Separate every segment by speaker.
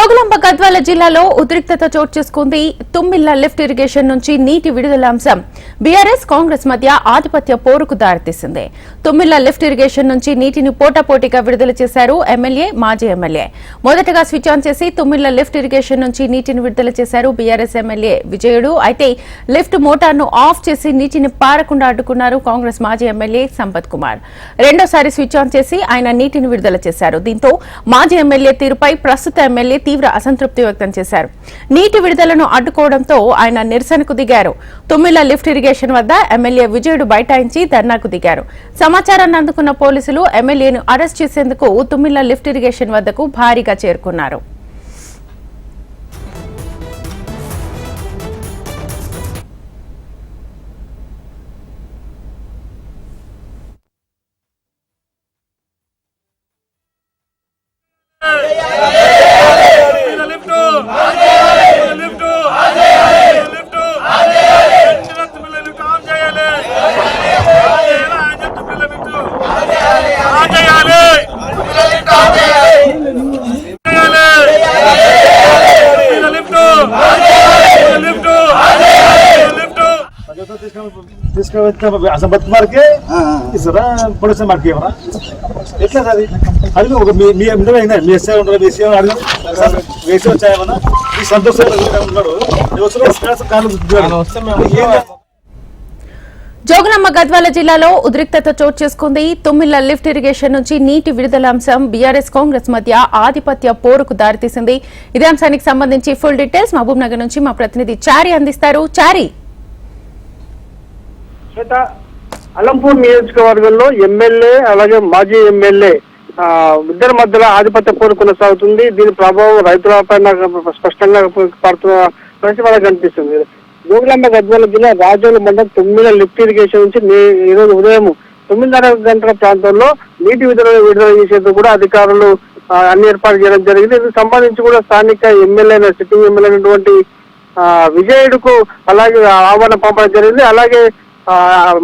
Speaker 1: జోగులాంబ గద్వాల జిల్లాలో ఉద్రిక్తత చోటు చేసుకుంది. తుమ్మిళ్ళ లిఫ్ట్ ఇరిగేషన్ నుంచి నీటి విడుదల అంశం బీఆర్ఎస్ కాంగ్రెస్ మధ్య ఆధిపత్య పోరుకు దారితీసింది. తుమ్మిళ్ళ లిఫ్ట్ ఇరిగేషన్ నుంచి నీటిని పోటాపోటీగా విడుదల చేశారు ఎమ్మెల్యే మాజీ ఎమ్మెల్యే. మొదటగా స్విచ్ ఆన్ చేసి తుమ్మిళ్ళ లిఫ్ట్ ఇరిగేషన్ నుంచి నీటిని విడుదల చేశారు బీఆర్ఎస్ ఎమ్మెల్యే విజయుడు. అయితే లిఫ్ట్ మోటార్ను ఆఫ్ చేసి నీటిని పారకుండా అడ్డుకున్నారు కాంగ్రెస్ మాజీ ఎమ్మెల్యే సంపత్ కుమార్. రెండోసారి స్విచ్ ఆన్ చేసి ఆయన నీటిని విడుదల చేశారు. దీంతో మాజీ ఎమ్మెల్యే తీరుపై ప్రస్తుత ఎమ్మెల్యే తీవ్ర అసంతృప్తి వ్యక్తం చేశారు. నీటి విడుదలను అడ్డుకోవడంతో ఆయన నిరసనకు దిగారు. తుమ్మిళ్ళ లిఫ్ట్ ఇరిగేషన్ వద్ద ఎమ్మెల్యే విజయుడు బైఠాయించి ధర్నాకు దిగారు. సమాచారాన్ని అందుకున్న పోలీసులు ఎమ్మెల్యేను అరెస్ట్ చేసేందుకు తుమ్మిళ్ళ లిఫ్ట్ ఇరిగేషన్ వద్దకు భారీగా చేరుకున్నారు.
Speaker 2: తీసుకువెళ్తే సంపత్ కుమార్కి ఇస్తారా పొడిషన్ మార్కి ఇవ్వరా ఎట్లా అది అడిగి ఒక మీ మీ ఉండదు అయినా మీ ఎస్ఐ ఉండదు మీ ఎస్ఐ అడిగి వేసి వచ్చాయమన్నా ఈ సంతోష్ ఉన్నాడు వచ్చి కాలు
Speaker 1: జోగులాంబ గద్వాల జిల్లాలో ఉద్రిక్తత చోటు చేసుకుంది తుమ్మిళ్ళ లిఫ్ట్ ఇరిగేషన్ నుంచి నీటి విడుదల అంశం బీఆర్ఎస్ కాంగ్రెస్ మధ్య ఆధిపత్య పోరుకు దారితీసింది ఇదే అంశానికి సంబంధించి ఫుల్ డీటెయిల్స్ మహబూబ్ నగర్ నుంచి మా ప్రతినిధి చారి అందిస్తారు చారి
Speaker 3: శ్వేత అలంపూర్ నియోజకవర్గంలో ఎమ్మెల్యే అలాగే మాజీ ఎమ్మెల్యే ఇద్దరి మధ్యలో ఆధిపత్య పోరు కొనసాగుతుంది దీని ప్రభావం రైతుల పైన స్పష్టంగా పడుతున్న పరిస్థితి కనిపిస్తుంది. జోగులాంబ గద్వాల జిల్లా రాజోల మండలం తొమ్మిది లిఫ్ట్ ఇరిగేషన్ నుంచి ఈరోజు ఉదయం తొమ్మిదిన్నర గంటల ప్రాంతంలో నీటి విడుదల విడుదల చేసేందుకు కూడా అధికారులు అన్ని ఏర్పాటు చేయడం జరిగింది. దీనికి సంబంధించి కూడా స్థానిక ఎమ్మెల్యే సిట్టింగ్ ఎమ్మెల్యే అయినటువంటి ఆ, విజయుడుకు అలాగే ఆహ్వానం పంపడం జరిగింది. అలాగే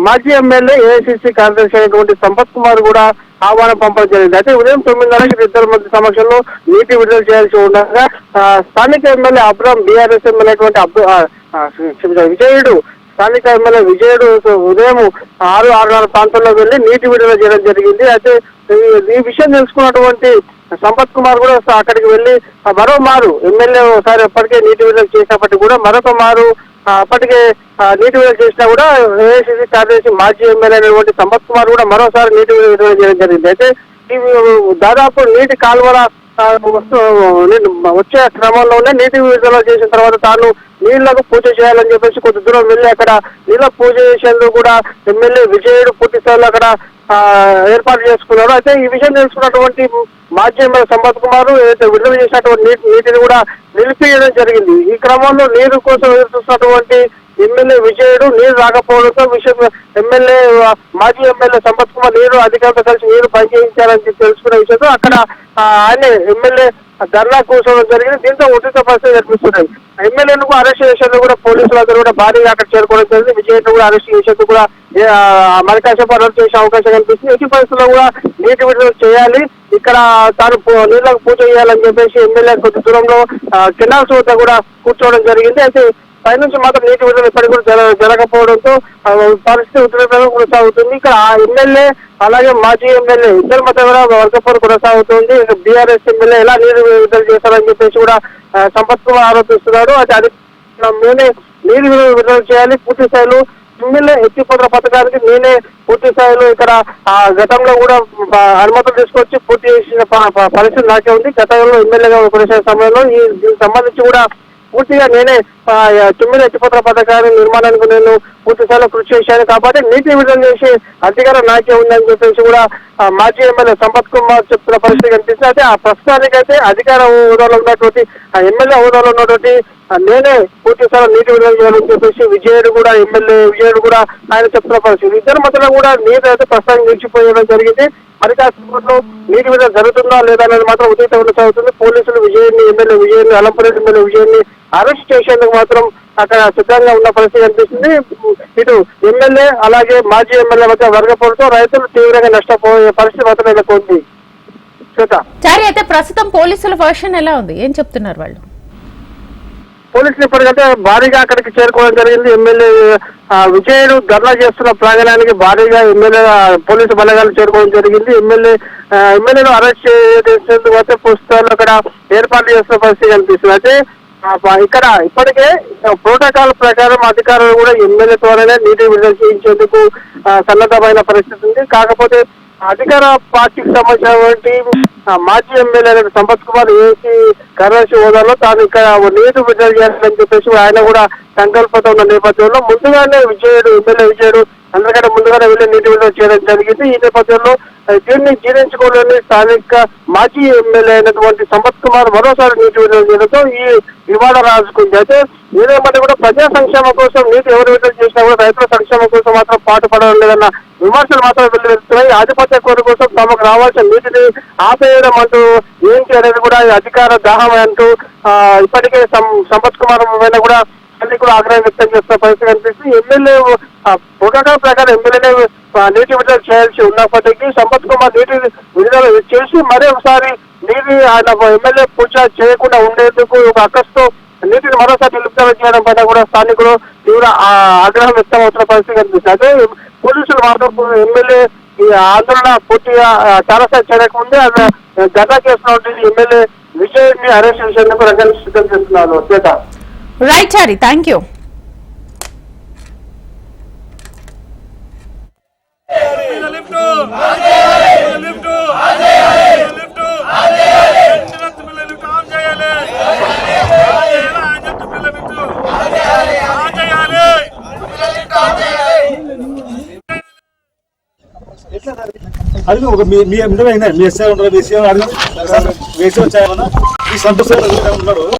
Speaker 3: మాజీ ఎమ్మెల్యే ఏఐసిసి కార్యదర్శి అయినటువంటి సంపత్ కుమార్ కూడా ఆహ్వానం పంపడం జరిగింది. అయితే ఉదయం తొమ్మిదిన్నరకి ఇద్దరు మంది సమక్షంలో నీటి విడుదల చేయాల్సి ఉండగా ఆ, స్థానిక ఎమ్మెల్యే అబ్రామ్ బీఆర్ఎస్ ఎమ్మెల్యే అయినటువంటి విజయుడు స్థానిక ఎమ్మెల్యే విజయుడు ఉదయం ఆరు ఆరున్నర ప్రాంతంలో వెళ్ళి నీటి విడుదల చేయడం జరిగింది. అయితే ఈ విషయం తెలుసుకున్నటువంటి సంపత్ కుమార్ కూడా అక్కడికి వెళ్ళి మరో మారు ఎమ్మెల్యే ఒకసారి ఎప్పటికే నీటి విడుదల చేసినప్పటికీ కూడా మరొక మారు అప్పటికే నీటి విడుదల చేసినా కూడా ఏఐసిసి కార్యదర్శి మాజీ ఎమ్మెల్యే అయినటువంటి సంపత్ కుమార్ కూడా మరోసారి నీటి విడుదల చేయడం జరిగింది. అయితే దాదాపు నీటి కాలువల వచ్చే క్రమంలోనే నీటి విడుదల చేసిన తర్వాత తాను నీళ్ళకు పూజ చేయాలని చెప్పేసి కొద్ది దూరం వెళ్ళి అక్కడ నీళ్ళ పూజ చేసేందుకు కూడా ఎమ్మెల్యే విజయుడు పూర్తి స్థాయిలో అక్కడ ఏర్పాటు చేసుకున్నారు అయితే ఈ విషయం తెలుసుకున్నటువంటి మాజీ ఎమ్మెల్యే సంపత్ కుమార్ ఏదైతే విడుదల చేసినటువంటి నీటి నీటిని కూడా నిలిపివేయడం జరిగింది. ఈ క్రమంలో నీరు కోసం ఎదురు ఎమ్మెల్యే విజయుడు నీరు రాకపోవడంతో విషయం ఎమ్మెల్యే మాజీ ఎమ్మెల్యే సంపత్ కుమార్ నీరు అధికారులతో కలిసి నీరు పనిచేయించారని తెలుసుకునే తెలుసుకున్న విషయంతో అక్కడ ఆయన ఎమ్మెల్యే ధర్నా కూర్చోవడం జరిగింది. దీంతో ఉచిత పరిస్థితి కనిపిస్తున్నాయి ఎమ్మెల్యేను అరెస్ట్ చేసేందుకు కూడా పోలీసులు అందరూ కూడా భారీగా అక్కడ చేరుకోవడం జరిగింది. విజయను కూడా అరెస్ట్ చేసేందుకు కూడా ఏ, అరెస్ట్ చేసే అవకాశం కనిపిస్తుంది ఎట్టి పరిస్థితుల్లో కూడా నీటి విడుదల చేయాలి. ఇక్కడ తాను పూ- నీళ్ళకు పూజ చేయాలని చెప్పేసి ఎమ్మెల్యే కొద్ది దూరంలో ఆ, కెనాల్స్ వద్ద కూడా కూర్చోవడం జరిగింది. అయితే పైనుంచి మాత్రం నీటి విడుదల ఇప్పటికి కూడా జరగకపోవడంతో పరిస్థితి ఉద్రిక్తంగా కొనసాగుతుంది. ఇక్కడ ఆ ఎమ్మెల్యే అలాగే మాజీ ఎమ్మెల్యే ఇద్దరు మధ్య కూడా వర్గపోరు కొనసాగుతుంది. బీఆర్ఎస్ ఎమ్మెల్యే ఎలా నీరు విడుదల చేశారని చెప్పేసి కూడా సంపత్ కుమార్ ఆరోపిస్తున్నాడు. అది అది మేమే నీరు విడుదల చేయాలి. పూర్తి స్థాయిలో ఎమ్మెల్యే ఎత్తిపోతల పథకానికి నేనే పూర్తి స్థాయిలో ఇక్కడ ఆ గతంలో కూడా అనుమతులు తీసుకొచ్చి పూర్తి చేసిన పరిస్థితి నాకే ఉంది. గతంలో ఎమ్మెల్యేగా కొనసాగే సమయంలో ఈ దీనికి సంబంధించి కూడా పూర్తిగా నేనే తొమ్మిది ఎత్తిపోతల పథకాన్ని నిర్మాణానికి నేను పూర్తి స్థాయిలో కృషి చేశాను కాబట్టి నీటి విడుదల చేసి అధికారం నాకే ఉందని చెప్పేసి కూడా మాజీ ఎమ్మెల్యే సంపత్ కుమార్ చెప్తున్న పరిస్థితి కనిపిస్తుంది. అయితే ఆ ప్రస్తుతానికైతే అధికార హోదాలో ఉన్నటువంటి ఆ ఎమ్మెల్యే హోదాలో ఉన్నటువంటి నేనే పూర్తి స్థాయిలో నీటి విడుదల చేయాలని చెప్పేసి విజయుడు కూడా ఎమ్మెల్యే విజయుడు కూడా ఆయన చెప్తున్న పరిస్థితి. ఇద్దరు మధ్యలో కూడా నీరు అయితే ప్రస్తుతానికి నిలిచిపోయడం జరిగింది. మరి నీటి విడుదల జరుగుతుందా లేదా అనేది మాత్రం ఉదయం కొనసాగుతుంది పోలీసులు విజయాన్ని ఎమ్మెల్యే విజయాన్ని అలంపురం ఎమ్మెల్యే విజయాన్ని అరెస్ట్ చేసేందుకు మాత్రం అక్కడ సిద్ధంగా ఉన్న పరిస్థితి కనిపిస్తుంది. ఇటు ఎమ్మెల్యే అలాగే మాజీ ఎమ్మెల్యే మధ్య వర్గపోరుతో రైతులు తీవ్రంగా నష్టపోయే పరిస్థితి మాత్రం నెలకొంది. శ్వేత.
Speaker 1: అయితే ప్రస్తుతం పోలీసుల వర్షన్ ఎలా ఉంది? ఏం చెప్తున్నారు వాళ్ళు?
Speaker 3: పోలీసులు ఇప్పటికంటే భారీగా అక్కడికి చేరుకోవడం జరిగింది. ఎమ్మెల్యే విజయుడు ధర్నా చేస్తున్న ప్రాంగణానికి భారీగా ఎమ్మెల్యే పోలీసు బలగాలు చేరుకోవడం జరిగింది. ఎమ్మెల్యే ఎమ్మెల్యేను అరెస్ట్ చేసేందుకు అయితే పుస్తకాలు అక్కడ ఏర్పాట్లు చేస్తున్న పరిస్థితి కనిపిస్తుంది. అయితే ఇక్కడ ఇప్పటికే ప్రోటోకాల్ ప్రకారం అధికారులు కూడా ఎమ్మెల్యే ద్వారానే నీటి విడుదల చేయించేందుకు సన్నద్ధమైన పరిస్థితి ఉంది. కాకపోతే అధికార పార్టీకి సంబంధించినటువంటి మాజీ ఎమ్మెల్యే సంపత్ కుమార్ ఏసీ కార్యదర్శి హోదాలో తాను ఇక్కడ నీరు విడుదల చేయాలని చెప్పేసి ఆయన కూడా సంకల్పంతో ఉన్న నేపథ్యంలో ముందుగానే విజయుడు ఎమ్మెల్యే విజయుడు అందరికంటే ముందుగానే వెళ్ళి నీటి విడుదల చేయడం జరిగింది. ఈ నేపథ్యంలో దీన్ని జీర్ణించుకోలేని స్థానిక మాజీ ఎమ్మెల్యే అయినటువంటి సంపత్ కుమార్ మరోసారి నీటి విడుదల చేయడంతో ఈ వివాదం రాజుకుంది. అయితే ఏదేమంటే కూడా ప్రజా సంక్షేమం కోసం నీటి ఎవరు విడుదల చేసినా కూడా రైతుల సంక్షేమం కోసం మాత్రం పాటుపడడం లేదన్న విమర్శలు మాత్రం వెల్లువెత్తుతున్నాయి ఆధిపత్య కోరిక కోసం తమకు రావాల్సిన నీటిని ఆపేయడం అంటూ ఏంటి అనేది కూడా అధికార దాహం అంటూ ఇప్పటికే సంపత్ కుమార్ పైన కూడా అన్ని కూడా ఆగ్రహం వ్యక్తం చేస్తున్న పరిస్థితి కనిపిస్తుంది. ఎమ్మెల్యే ప్రోటోకాల్ ప్రకారం ఎమ్మెల్యేనే నీటి విడుదల చేయాల్సి ఉన్నప్పటికీ సంపత్ కుమార్ నీటి విడుదల చేసి మరీ ఒకసారి నీటి ఆయన ఎమ్మెల్యే పూజ చేయకుండా ఉండేందుకు ఒక అక్కస్తో నీటిని మరోసారి నిలుపుదల చేయడం పైన కూడా స్థానికులు తీవ్ర ఆగ్రహం వ్యక్తం అవుతున్న పరిస్థితి కనిపిస్తుంది. అదే పోలీసులు మాత్రం ఎమ్మెల్యే ఈ ఆందోళన పూర్తిగా ఆ, చాలాసార్లు చేయకముందే అది గదా చేస్తున్నటువంటి ఎమ్మెల్యే విజయ్ అరెస్ట్ చేసేందుకు రంగాన్ని సిద్ధం చేస్తున్నారు. Shweta.
Speaker 1: Right Hari thank you
Speaker 4: మీద లిఫ్ట్ మీద లిఫ్ట్ మీద లిఫ్ట్ వెంటనే పిల్ల లిఫ్ట్ ఆన్ చేయాలి ఆజెట్ పిల్ల లిఫ్ట్ ఆన్ చేయాలి
Speaker 2: ఎట్లా అది? అడిగి ఒక మీ మీ ఇంటర్వ్యూ అయిందా మీ ఎస్ఐ ఉండరు మీ ఎస్ఐ అడిగి. వేసి వచ్చాయమన్నా. ఈ సంతోషంగా ఉన్నాడు.